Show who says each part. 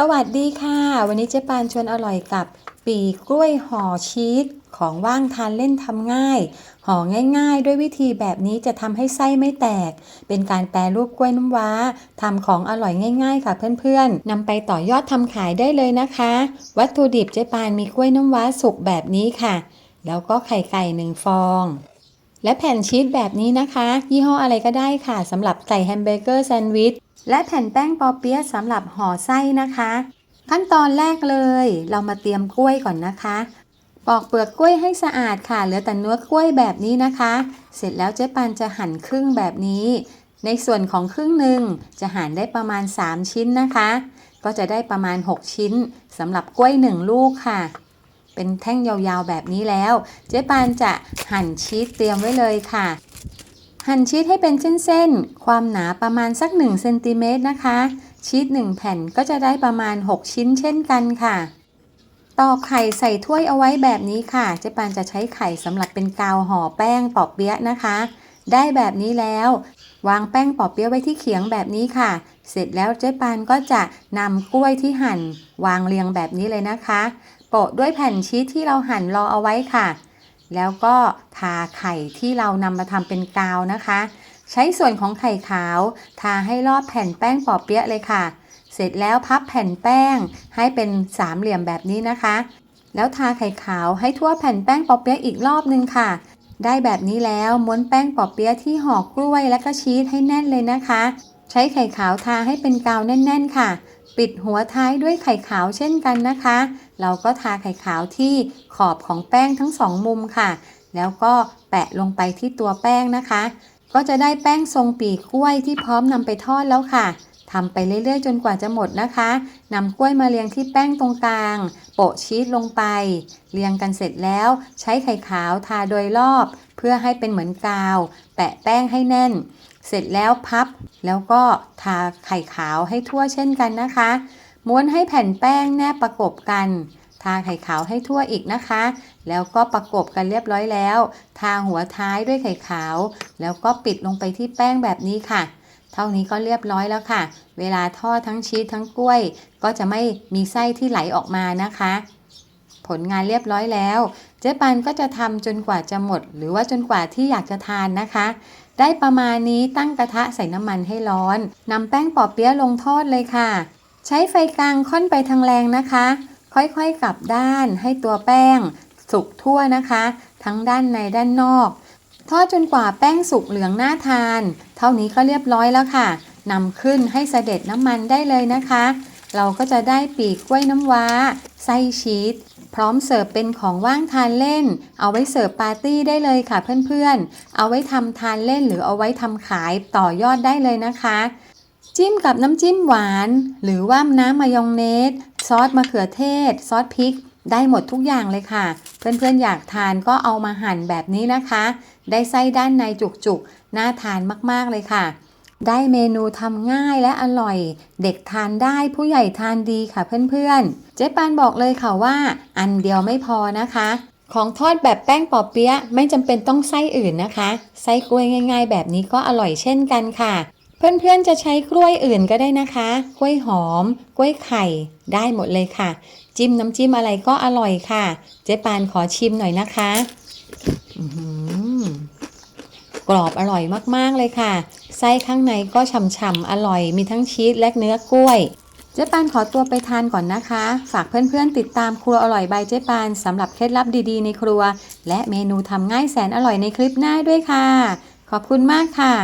Speaker 1: สวัสดีค่ะ วันนี้เจ๊ปานชวนอร่อยกับ ปีกล้วยห่อชีสของว่างทานเล่นทำง่าย ห่อง่าย ๆ ด้วยวิธีแบบนี้จะทำให้ไส้ไม่แตก เป็นการแปรรูปกล้วยน้ำว้าทำของอร่อยง่าย ๆ ค่ะเพื่อนๆนำไปต่อยอดทำขายได้เลยนะคะ วัตถุดิบเจ๊ปานมีกล้วยน้ำว้าสุกแบบนี้ค่ะ แล้วก็ไข่ไก่หนึ่งฟองและแผ่นชีสแบบนี้นะคะ ยี่ห้ออะไรก็ได้ค่ะสำหรับไก่แฮมเบอร์เกอร์แซนด์วิช และแผ่นแป้งปอเปี๊ยะสำหรับห่อไส้นะคะ ขั้นตอนแรกเลย เรามาเตรียมกล้วยก่อนนะคะ ปอกเปลือกกล้วยให้สะอาดค่ะ เหลือแต่เนื้อกล้วยแบบนี้นะคะ เสร็จแล้วเจ๊ปานจะหั่นครึ่งแบบนี้ ในส่วนของครึ่งหนึ่งจะหั่นได้ประมาณ 3 ชิ้นนะคะ ก็จะได้ประมาณ 6 ชิ้นสำหรับกล้วย 1 ลูกค่ะเป็นแท่งยาวๆแบบนี้แล้ว เจ๊ปานจะหั่นชีสเตรียมไว้เลยค่ะ หั่นชีสให้เป็นเส้นๆ ความหนาประมาณสัก1เซนติเมตรนะคะ ชีส1แผ่นก็จะได้ประมาณ 6 ชิ้นเช่นกันค่ะ ตอกไข่ใส่ถ้วยเอาไว้แบบนี้ค่ะ เจ๊ปานจะใช้ไข่สำหรับเป็นกาวห่อแป้งปอบเปี๊ยะนะคะ ได้แบบนี้แล้ว วางแป้งปอบเปี๊ยะไว้ที่เขียงแบบนี้ค่ะ เสร็จแล้วเจ๊ปานก็จะนำกล้วยที่หั่น วางเรียงแบบนี้เลยนะคะ โปะด้วยแผ่นชีสที่เราหั่นรอเอาไว้ค่ะ แล้วก็ทาไข่ที่เรานำมาทำเป็นกาวนะคะ ใช้ส่วนของไข่ขาว ทาให้รอบแผ่นแป้งปอเปี๊ยะเลยค่ะ เสร็จแล้วพับแผ่นแป้งให้เป็นสามเหลี่ยมแบบนี้นะคะ แล้วทาไข่ขาวให้ทั่วแผ่นแป้งปอเปี๊ยะอีกรอบนึงค่ะ ได้แบบนี้แล้วม้วนแป้งปอเปี๊ยะที่ห่อกล้วยและก็ชีสให้แน่นเลยนะคะ ใช้ไข่ขาวทาให้เป็นกาวแน่น ๆ ค่ะ ปิดหัวท้ายด้วยไข่ขาวเช่นกันนะคะ เราก็ทาไข่ขาวที่ขอบของแป้งทั้งสองมุมค่ะ แล้วก็แปะลงไปที่ตัวแป้งนะคะ ก็จะได้แป้งทรงปีกกล้วยที่พร้อมนำไปทอดแล้วค่ะทำไปเรื่อยๆ จนกว่าจะหมดนะคะนำกล้วยมาเรียงที่แป้งตรงกลาง โปะชีสลงไป เรียงกันเสร็จแล้ว ใช้ไข่ขาวทาโดยรอบ เพื่อให้เป็นเหมือนกาว แปะแป้งให้แน่น เสร็จแล้วพับ แล้วก็ทาไข่ขาวให้ทั่วเช่นกันนะคะ ม้วนให้แผ่นแป้งแนบประกบกัน ทาไข่ขาวให้ทั่วอีกนะคะ แล้วก็ประกบกันเรียบร้อยแล้ว ทาหัวท้ายด้วยไข่ขาว แล้วก็ปิดลงไปที่แป้งแบบนี้ค่ะ เท่านี้ก็เรียบร้อยแล้วค่ะ เวลาทอดทั้งชีสทั้งกล้วย ก็จะไม่มีไส้ที่ไหลออกมานะคะ ผลงานเรียบร้อยแล้ว เจ๊ปันก็จะทำจนกว่าจะหมด หรือว่าจนกว่าที่อยากจะทานนะคะได้ประมาณนี้ตั้งกระทะใส่น้ำมันให้ร้อน นำแป้งปอเปี๊ยะลงทอดเลยค่ะ ใช้ไฟกลางค่อนไปทางแรงนะคะ ค่อยๆกลับด้านให้ตัวแป้ง สุกทั่วนะคะ ทั้งด้านในด้านนอก ทอดจนกว่าแป้งสุกเหลืองน่าทาน เท่านี้ก็เรียบร้อยแล้วค่ะนำขึ้นให้เสด็จน้ำมันได้เลยนะคะ เราก็จะได้ปีกกล้วยน้ำว้า ไส้ชีสพร้อมเสิร์ฟเป็นของว่างทานเล่น เอาไว้เสิร์ฟปาร์ตี้ได้เลยค่ะเพื่อนๆ เอาไว้ทำทานเล่นหรือเอาไว้ทำขายต่อยอดได้เลยนะคะ จิ้มกับน้ำจิ้มหวาน หรือว่าน้ำมายองเนส ซอสมะเขือเทศ ซอสพริก ได้หมดทุกอย่างเลยค่ะ เพื่อนๆอยากทานก็เอามาหั่นแบบนี้นะคะ ได้ไส้ด้านในจุกๆ น่าทานมากๆเลยค่ะ ได้เมนูทำง่ายและอร่อย เด็กทานได้ผู้ใหญ่ทานดีค่ะเพื่อนๆ เจ๊ปานบอกเลยค่ะว่า อันเดียวไม่พอนะคะของทอดแบบแป้งปอเปี๊ยะไม่จำเป็นต้องไส้อื่นนะคะ ไส้กล้วยง่าย ๆ แบบนี้ก็อร่อยเช่นกันค่ะ เพื่อนๆจะใช้กล้วยอื่นก็ได้นะคะ กล้วยหอม กล้วยไข่ ได้หมดเลยค่ะ จิ้มน้ำจิ้มอะไรก็อร่อยค่ะ เจ๊ปานขอชิมหน่อยนะคะอื้อหือกรอบอร่อยมากๆเลยค่ะ ไส้ข้างในก็ฉ่ำๆอร่อย มีทั้งชีสและเนื้อกล้วย เจ๊ปานขอตัวไปทานก่อนนะคะ ฝากเพื่อนๆติดตามครัวอร่อยบายเจ๊ปานสำหรับเคล็ดลับดีๆในครัว และเมนูทำง่ายแสนอร่อยในคลิปหน้าด้วยค่ะ ขอบคุณมากค่ะ